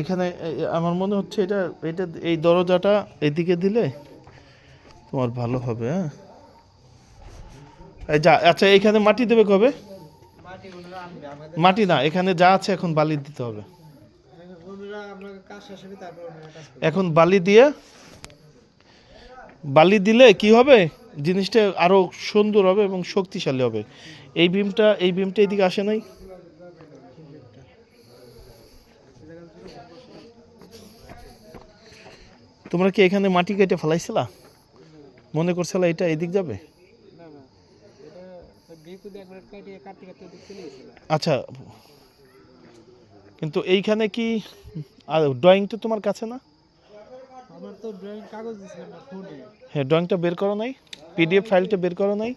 এখানে আমার মনে হচ্ছে এটা এটা এই দরজাটা এদিকে দিলে তোমার ভালো হবে হ্যাঁ? যা আচ্ছা এখানে মাটি দেবে কবে? মাটি না, এখানে যা আছে এখন বালি দিতে হবে। এখন বালি দিয়ে, বালি দিলে কি হবে? জিনিসটা আরও সুন্দর হবে এবং শক্তিশালী হবে। এই বিমটা এই বিমটা এদিকে আসে নাই? তোমরা কি এখানে মাটি কেটে ফেলাইছিলা? মনে করছিলা এটা এদিক যাবে? আচ্ছা কিন্তু এইখানে কি ড্রয়িংটা তোমার কাছে না? আমার তো ড্রয়িং কাগজ দিছিলাম না ফোনে। হ্যাঁ ড্রয়িংটা বের করো নাই? পিডিএফ ফাইলটা বের করো নাই?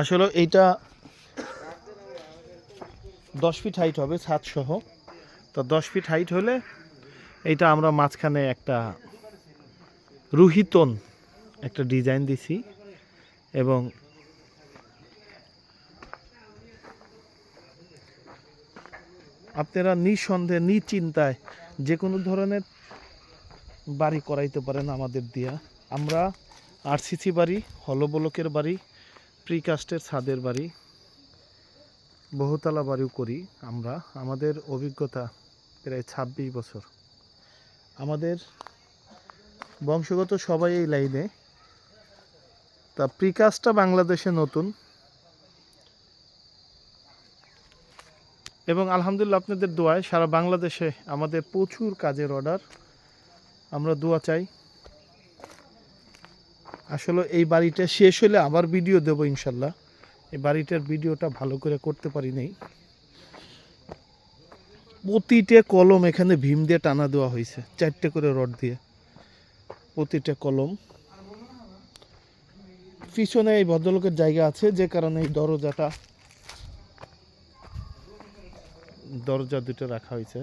আসলে এইটা দশ ফিট হাইট হবে ছাদ সহ। তো দশ ফিট হাইট হলে এইটা আমরা মাঝখানে একটা রুহিতন একটা ডিজাইন দিছি এবং আপনারা নিঃসন্দেহে, নিশ্চিন্তায় যে কোনো ধরনের বাড়ি করাইতে পারেন আমাদের দিয়া। আমরা আরসিসি বাড়ি হলবলকের বাড়ি প্রিকাস্টের ছাদের বাড়ি। বহুতলা বাড়িও করি আমরা। আমাদের অভিজ্ঞতা প্রায় ছাব্বিশ বছর। আমাদের বংশগত সবাই এই লাইনে। তা প্রিকাস্টটা বাংলাদেশে নতুন। এবং আলহামদুলিল্লাহ আপনাদের দোয়ায় সারা বাংলাদেশে আমাদের প্রচুর কাজের অর্ডার আমরা দোয়া চাই। আসলে এই বাড়িটা শেষ হলে আবার ভিডিও দেবো ইনশাল্লাহ। এই বাড়িটার ভিডিওটা ভালো করে করতে পারি নাই। প্রতিটা কলম এখানে ভীম দিয়ে টানা দেওয়া হয়েছে, চারটে করে রড দিয়ে। প্রতিটা কলম। পিছনে এই ভদ্রলোকের জায়গা আছে, যে কারণে এই দরজাটা, দরজা দুটো রাখা হয়েছে।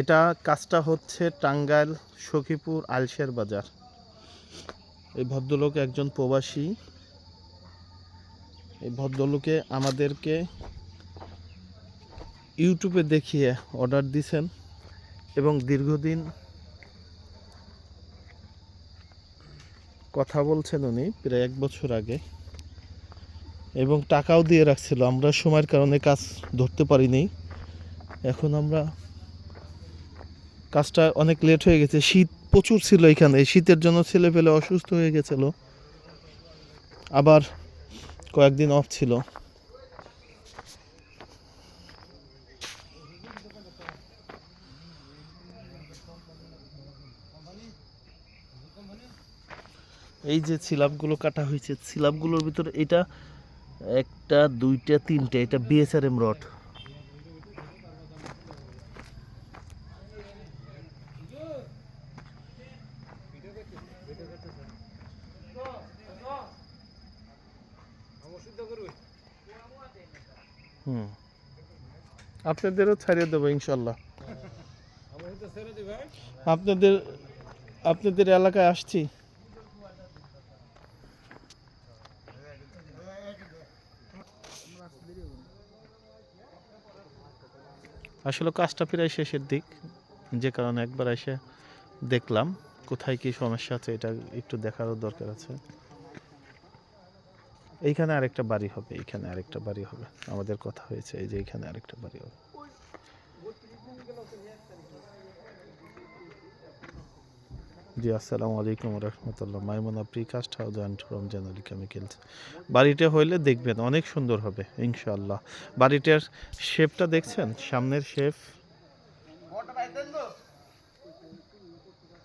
এটা কাজটা হচ্ছে টাঙ্গাইল সখীপুর আলশের বাজার। এই ভদ্রলোক একজন প্রবাসী। এই ভদ্রলোকে আমাদেরকে ইউটিউবে দেখিয়ে অর্ডার দিছেন এবং দীর্ঘদিন কথা বলছেন উনি, প্রায় এক বছর আগে, এবং টাকাও দিয়ে রাখছিল। আমরা সময়ের কারণে কাজ ধরতে পারিনি। এখন আমরা কাজটা অনেক লেট হয়ে গেছে। শীত প্রচুর ছিল এখানে। শীতের জন্য ছেলে পেলে অসুস্থ হয়ে গেছিল। আবার কয়েকদিন অফ ছিল। এই যে সিলাপগুলো কাটা হয়েছে, সিলাপগুলোর ভিতরে এটা একটা, দুইটা, তিনটা, এটা বিএসআরএম রড আপনাদেরও ছাড়িয়ে দেবো ইনশাল্লাহ। আপনাদের আপনাদের এলাকায় আসছি। আসলে কাজটা প্রায় শেষের দিক, যে কারণে একবার এসে দেখলাম কোথায় কি সমস্যা আছে, এটা একটু দেখারও দরকার আছে। এইখানে আরেকটা বাড়ি হবে, এইখানে আরেকটা বাড়ি হবে। আমাদের কথা হয়েছে এই যে এইখানে আরেকটা বাড়ি হবে। জি, আসসালামু আলাইকুম রহমতুল্লাহ। Maimuna precast house and Ramzan Ali chemicals বাড়িটা হইলে দেখবেন অনেক সুন্দর হবে, ইনশাআল্লাহ। বাড়িটার শেপটা দেখছেন? সামনের শেপ